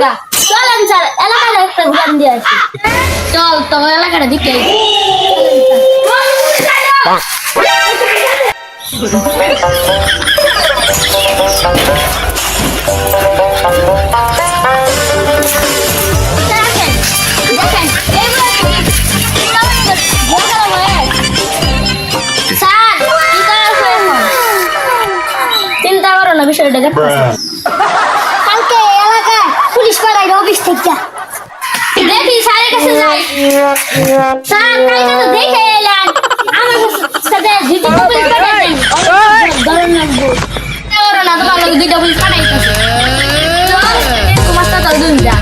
গা। চলেন স্যার এলাকাটা একটা ঘুরান দিয়ে আসি। চল তোমার এলাকাটা দিকে চিন্তা করো না, বিষয়টা দেখে এলেন আমার সাথে দুইটা পুলিশ পাঠাইছেন ধরুন লাগবো না তোমার লোক পুলিশ পাঠাইতেছে। তোমার সাথে যা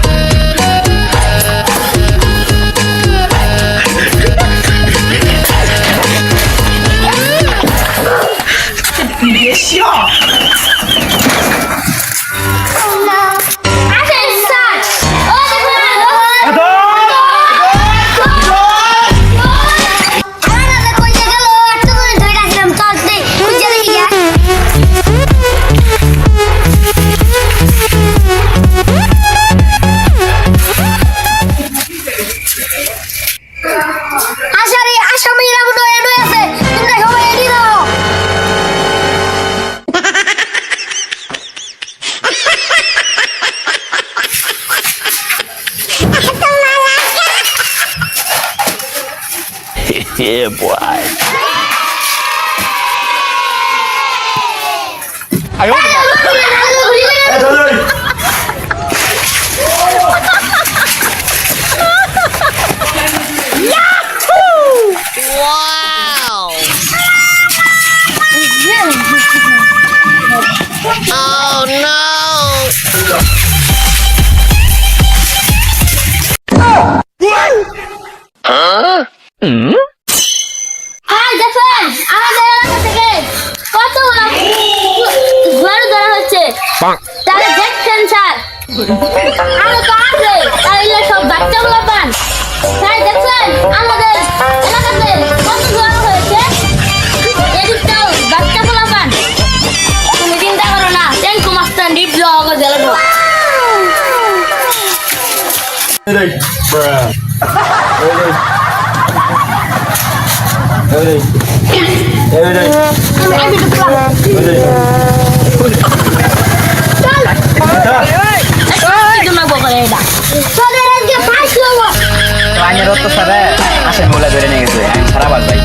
Yeah, boy. Ai ơi. Ê, thôi lên. Wow. Oh no. Huh? Mm? Ừ? তারা দেখছেন স্যার আরও তো আছে তাহলে সব বাচ্চাগুলো পান স্যার দেখছেন আমাদের এলাকাতে কত ঘর হয়েছে এদিকটাও বাচ্চাগুলো পান তুমি চিন্তা করো না টেঙ্কু মাস্টার ডিপলো আমার জেলাটো আমি ঢুকলাম তোমার মোলা ধরে নিয়ে গেছে। সারা বাদ ভাই।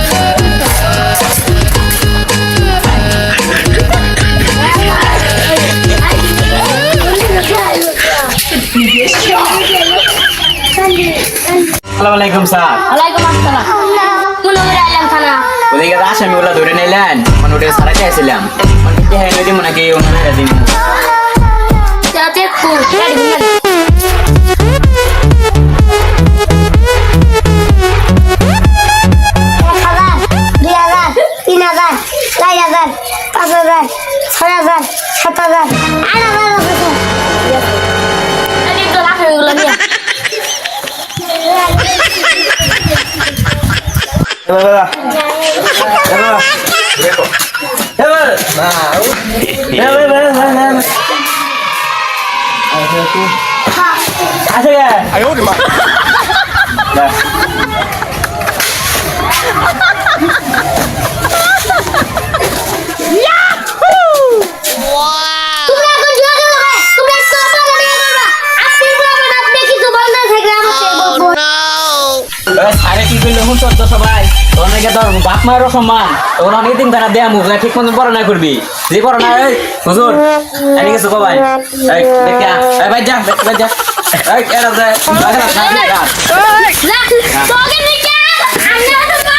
আসসালামু আলাইকুম স্যার। ওয়ালাইকুম আসসালাম। কোন করে আইলাম থানা। ওদিকে আসামি ওলা ধরে নিলেন মানে ওটা সারা চাইছিলাম মানে কি হ্যাঁ মনে কি ওনারা 来来来，来来，别动，来来，来来来来来来，二十个，啥这个？哎呦我的妈！来。সারে কি করলে হুন চোদ্দ সবাই। তোর নাকি তোর বাপ মায়েরও সম্মান। তোর অনেক দিন তারা দেয়া মুখ ঠিক মতন পড়াশোনা করবি। যে পড়াশোনা এই, হুজুর, এনে কিছু কবাই। এই, দেখা এই ভাই যা ভাই যা। এই, এরা দে আগে না সামনে যা যা তোকে নিকে আমি তো যা।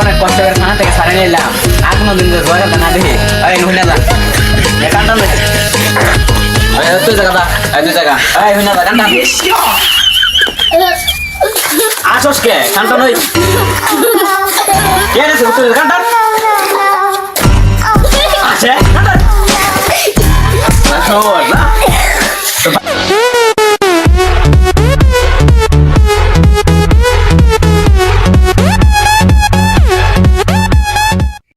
অনেক কষ্ট করে থেকে সারে নিলাম। আর কোনো দিন ধরে না দেখি এই নুনে যা। তুই জায়গা দা এই তুই জায়গা এই নুনে যা কান্টা আসস কে কান্টা নই কে রে তুই কান্টা আছে কান্টা আসো না